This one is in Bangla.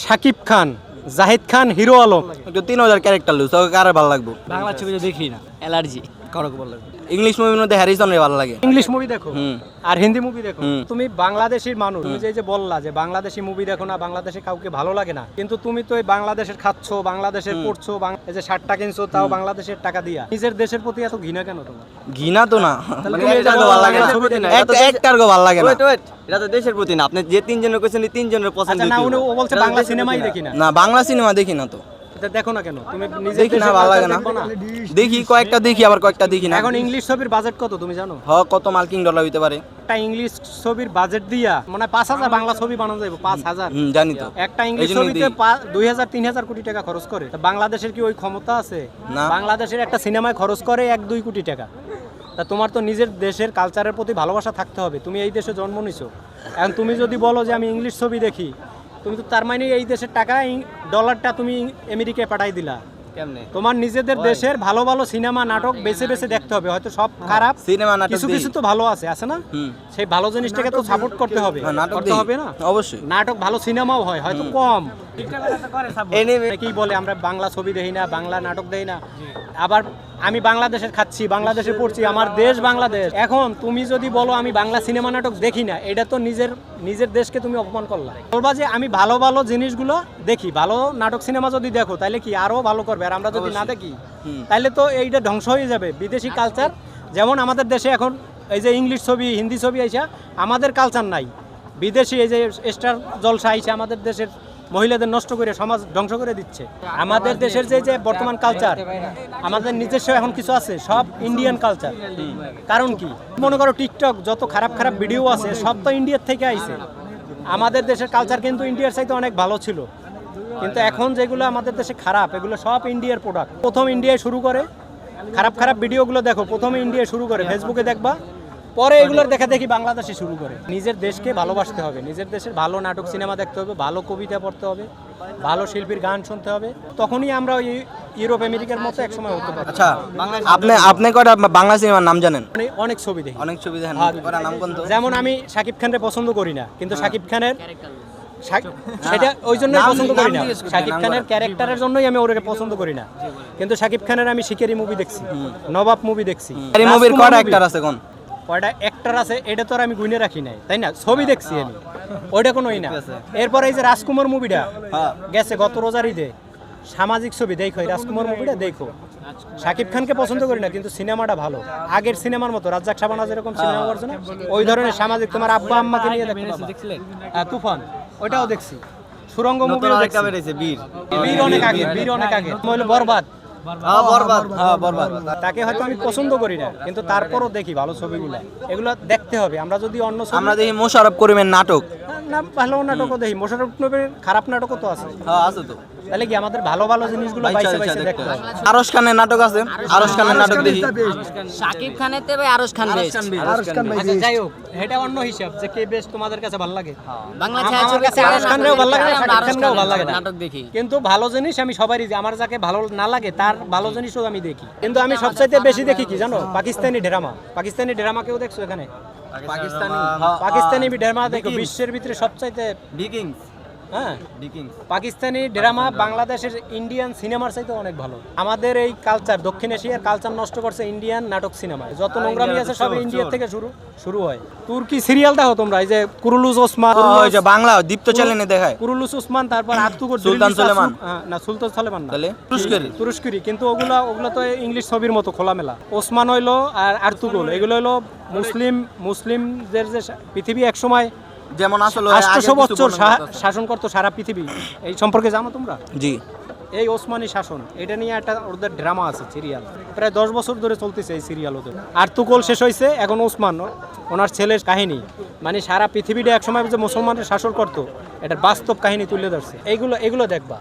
শাকিব খান জাহিদ খান হিরো আলম। তিন হাজার ক্যারেক্টার লুজ তোকে কারে ভালো লাগবো? বাংলা ছবি তো দেখি না অ্যালার্জি। ইংলিশ মুভির মধ্যে হ্যারিসনের ভালো লাগে। ইংলিশ মুভি দেখো। আর হিন্দি মুভি দেখো। তুমি বাংলাদেশির মানুষ তুমি যে বললা যে বাংলাদেশি মুভি দেখো না বাংলাদেশে কাউকে ভালো লাগে না। কিন্তু তুমি তো এই বাংলাদেশের খাচ্ছো বাংলাদেশের পড়ছো এই যে শার্টটা কিনছো তাও বাংলাদেশের টাকা দিয়া। নিজের দেশের প্রতি এত ঘৃণা কেন তোমার? ঘৃণা তো না। মানে ভালো লাগে না। এটা তো দেশের প্রতি না। আপনি যে তিনজনের কোয়েশ্চেন তিনজনের পছন্দ আচ্ছা না উনি ও বলছে বাংলা সিনেমাই দেখি না। না বাংলা সিনেমা দেখি না তো। দেখো না কেন? তুমি নিজের দেখি না ভালো লাগে না। দেখি কয়েকটা দেখি আবার কয়েকটা দেখি না। এখন ইংলিশ ছবির বাজেট কত তুমি জানো? হ কত মার্কিং ডলার হইতে পারে। একটা ইংলিশ ছবির বাজেট দিয়া মানে পাঁচ হাজার বাংলা ছবি বানানো যাবে পাঁচ হাজার। জানি তো। একটা ইংলিশ ছবিতে দুই হাজার তিন হাজার কোটি টাকা খরচ করে। বাংলাদেশের কি ওই ক্ষমতা আছে? না। বাংলাদেশের একটা সিনেমায় খরচ করে এক দুই কোটি টাকা। তা তোমার তো নিজের দেশের কালচারের প্রতি ভালোবাসা থাকতে হবে। তুমি এই দেশে জন্ম নিছো। এখন তুমি যদি বলো যে আমি ইংলিশ ছবি দেখি তুমি তো তার মানে এই দেশের টাকা ডলারটা তুমি আমেরিকায় পাঠাই দিলা। তোমার নিজেদের দেশের ভালো ভালো সিনেমা নাটক বেছে বেছে দেখতে হবে। হয়তো সব খারাপ সিনেমা নাটক কিছু কিছু তো ভালো আছে আছে না? সেই ভালো জিনিসটাকে তো সাপোর্ট করতে হবে। হ্যাঁ, করতে হবে না? অবশ্যই। নাটক ভালো সিনেমাও হয় হয়তো কম। অনেকেই বলে আমরা বাংলা ছবি দেখি না বাংলা নাটক দেখি না। আবার আমি বাংলাদেশের খাচ্ছি বাংলাদেশে পড়ছি আমার দেশ বাংলাদেশ। এখন তুমি যদি বলো আমি বাংলা সিনেমা নাটক দেখি না এটা তো নিজের নিজের দেশকে তুমি অপমান করলা। বলবা যে আমি ভালো ভালো জিনিসগুলো দেখি ভালো নাটক সিনেমা যদি দেখো তাহলে কি আরও ভালো করবে? আর আমরা যদি না দেখি তাহলে তো এইটা ধ্বংস হয়ে যাবে। বিদেশি কালচার যেমন আমাদের দেশে এখন এই যে ইংলিশ ছবি হিন্দি ছবি আইসা আমাদের কালচার নাই। বিদেশি এই যে স্টার জলসা আইসা আমাদের দেশের মহিলাদের নষ্ট করে সমাজ ধ্বংস করে দিচ্ছে। আমাদের দেশের যে যে বর্তমান কালচার আমাদের নিজস্ব এখন কিছু আছে, সব ইন্ডিয়ান কালচার কারণ কি? মনে করো টিকটক যত খারাপ খারাপ ভিডিও আছে, সব তো ইন্ডিয়ার থেকে আইছে। আমাদের দেশের কালচার কিন্তু ইন্ডিয়ার চাইতে অনেক ভালো ছিল। কিন্তু এখন যেগুলো আমাদের দেশে খারাপ, এগুলো সব ইন্ডিয়ার প্রোডাক্ট প্রথম ইন্ডিয়ায় শুরু করে। খারাপ খারাপ ভিডিওগুলো দেখো, প্রথমে ইন্ডিয়ায় শুরু করে। ফেসবুকে দেখবা পরে এগুলোর দেখা দেখি বাংলাদেশে শুরু করে। নিজের দেশকে ভালোবাসতে হবে নিজের দেশের ভালো নাটক সিনেমা দেখতে হবে ভালো কবিতা পড়তে হবে ভালো শিল্পীর গান শুনতে হবে। তখনই আমরা ওই ইউরোপ আমেরিকার মতো একসময় হতে পারি আচ্ছা আপনি আপনি কয়টা বাংলা সিনেমার নাম জানেন? অনেক অনেক ছবি দেখি। অনেক ছবি দেখেন। হ্যাঁ। নাম কোন যেমন আমি শাকিব খানকে পছন্দ করি না কিন্তু শাকিব খানের সেটা ওই জন্যই নাম- পছন্দ করি না। শাকিব খানের ক্যারেক্টারের জন্যই আমি ওরে পছন্দ করি না। কিন্তু শাকিব খানের আমি শিকারি মুভি দেখছি। নবাব মুভি দেখছি। এই মুভির কয়টা। অ্যাক্টর আছে কোন? কয়টা অ্যাক্টর আছে এটা তো আর আমি গুনে রাখি নাই তাই না? ছবি দেখছি আমি। ওইটা কোনোই না। এরপর এই যে রাজকুমার মুভিটা হ্যাঁ। গেছে গত রোজার ঈদে। সামাজিক ছবি দেখো এই রাজকুমার মুভিটা দেখো। শাকিব খানকে পছন্দ করি না কিন্তু সিনেমাটা ভালো। আগের সিনেমার মতো রাজ্জাক সাবানা যেরকম সিনেমা করছে না ওই ধরনের সামাজিক তোমার আব্বা আম্মাকে নিয়ে দেখো হ্যাঁ, তুফান ওইটাও দেখছি। সুরঙ্গ মুভি বীর। বীর অনেক আগে বীর অনেক আগে। বরবাদ। হ্যাঁ হ্যাঁ বরবাদ। তাকে হয়তো আমি পছন্দ করি না কিন্তু তারপরও দেখি ভালো ছবিগুলো। এগুলো দেখতে হবে। আমরা যদি অন্য ছবি আমরা দেখি মোশারফ করিমের নাটক। না ভালো নাটকও দেখি। মোশারফ নবীর খারাপ নাটকও তো আছে। হ্যাঁ আছে তো। তাহলে কি আমাদের ভালো ভালো জিনিসগুলো বাইসে বাইসে দেখতে হবে। আরশ খানের নাটক আছে আরশ খানের নাটক দেখি। শাকিব খানের থেকে আরশ খান বেস্ট আচ্ছা যাই হোক এটা অন্য হিসাব যে কে বেশ তোমাদের কাছে ভালো লাগে। বাংলা আমার ছায়াছবি কাছে আরশ খানরেও ভালো লাগে না, আরশ খানরেও ভালো লাগে। নাটক দেখি। কিন্তু ভালো জিনিস আমি সবারই আমার যাকে ভালো না লাগে তার ভালো জিনিসও আমি দেখি। কিন্তু আমি সবচাইতে বেশি দেখি কি জানো? পাকিস্তানি ড্রামা। পাকিস্তানি ড্রামা কেউ দেখছ এখানে? পাকিস্তানি পাকিস্তানি ড্রামা দেখো বিশ্বের ভিতরে সবচাইতে ভিকিংস হ্যাঁ। পাকিস্তানি ড্রামা বাংলাদেশের ইন্ডিয়ান সিনেমার চাইতে অনেক ভালো। আমাদের এই কালচার দক্ষিণ এশিয়ার কালচার নষ্ট করছে ইন্ডিয়ান নাটক সিনেমায় যত নোংরামি আছে সব ইন্ডিয়া থেকে শুরু শুরু হয়। তুর্কি সিরিয়াল দেখো তোমরা এই যে কুরুলুস ওসমান ওই যে বাংলা দীপ্ত চ্যানেলে দেখায়। কুরুলুস ওসমান তারপর আতুকর সুলতান সুলেমান। না সুলতান সুলেমান না। তুরস্কের তুরস্করি কিন্তু ওগুলা ওগুলো তো ইংলিশ ছবির মতো খোলামেলা। ওসমান হইল আর আর্তুগোল এগুলো হইল মুসলিম মুসলিমদের যে পৃথিবী একসময় যেমন আসলে আটশো বছর। শাসন করতো সারা পৃথিবী। এই সম্পর্কে জানো তোমরা? জি। এই ওসমানী শাসন এটা নিয়ে একটা ওদের ড্রামা আছে সিরিয়াল প্রায় দশ বছর ধরে চলতেছে এই সিরিয়াল ওদের। আর তুকল শেষ হয়েছে এখন ওসমান ওনার ছেলের কাহিনী। মানে সারা পৃথিবীটা একসময় যে মুসলমানের শাসন করতো এটার বাস্তব কাহিনী তুলে ধরছে। এইগুলো এগুলো দেখবা।